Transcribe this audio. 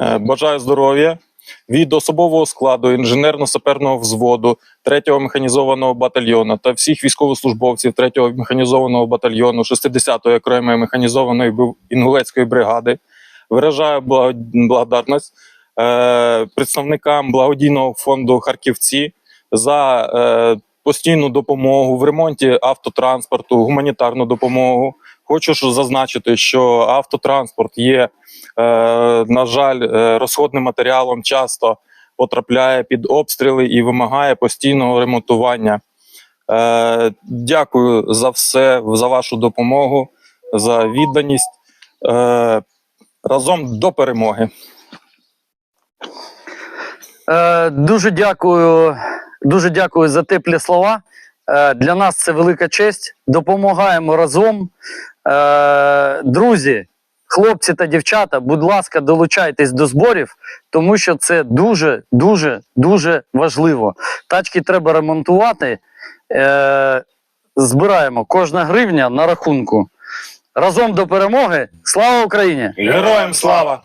Е, Бажаю здоров'я від особового складу інженерно-саперного взводу 3-го механізованого батальйону та всіх військовослужбовців 3-го механізованого батальйону 60-ї окремої механізованої інгулецької бригади. Виражаю благо- благодарність е, представникам благодійного фонду Харківці за е, постійну допомогу в ремонті автотранспорту, гуманітарну допомогу. Хочу зазначити, що автотранспорт є, е, на жаль, е, розходним матеріалом часто потрапляє під обстріли і вимагає постійного ремонтування. Е, дякую за все, за вашу допомогу, за відданість. Разом до перемоги. Дуже дякую, дуже дякую за теплі слова. Е, для нас це велика честь. Допомагаємо разом. Е, друзі, хлопці та дівчата, будь ласка, долучайтесь до зборів, тому що це дуже, дуже, дуже важливо. Тачки треба ремонтувати. Е, збираємо кожна гривня на рахунку. Разом до перемоги. Слава Україні! Героям слава!